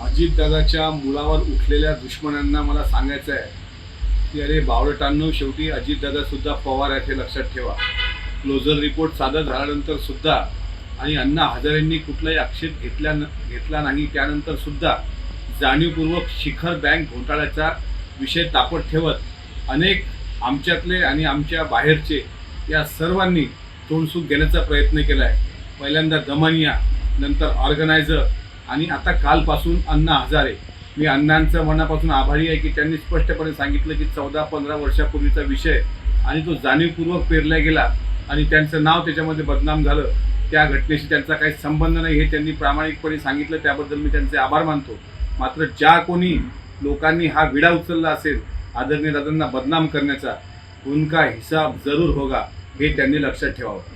अजितदादाच्या मुलावर उठलेल्या दुश्मनांना मला सांगायचं आहे की अरे बावळटांनो शेवटी अजितदादा सुद्धा पवार आहेत हे लक्षात ठेवा. क्लोजर रिपोर्ट सादर झाल्यानंतर सुद्धा आणि अण्णा हजारेंनी कुठलाही आक्षेप घेतल्या न घेतला नाही त्यानंतर सुद्धा जाणीवपूर्वक शिखर बँक घोटाळ्याचा विषय तापत ठेवत अनेक आमच्यातले आणि आमच्या बाहेरचे या सर्वांनी तोंडसूक घेण्याचा प्रयत्न केला आहे पहिल्यांदा दमनिया नंतर ऑर्गनायझर आणि आता कालपासून अण्णा हजारे. मी अण्णांचं मनापासून आभारी आहे की त्यांनी स्पष्टपणे सांगितलं की चौदा पंधरा वर्षापूर्वीचा विषय आणि तो जाणीवपूर्वक पेरला गेला आणि त्यांचं नाव त्याच्यामध्ये बदनाम झालं. त्या घटनेशी त्यांचा काही संबंध नाही हे त्यांनी प्रामाणिकपणे सांगितलं. त्याबद्दल मी त्यांचे आभार मानतो. मात्र ज्या कोणी लोकांनी हा विडा उचलला असेल आदरणीय दादांना बदनाम करण्याचा उनका हिसाब जरूर होगा हे त्यांनी लक्षात ठेवावं.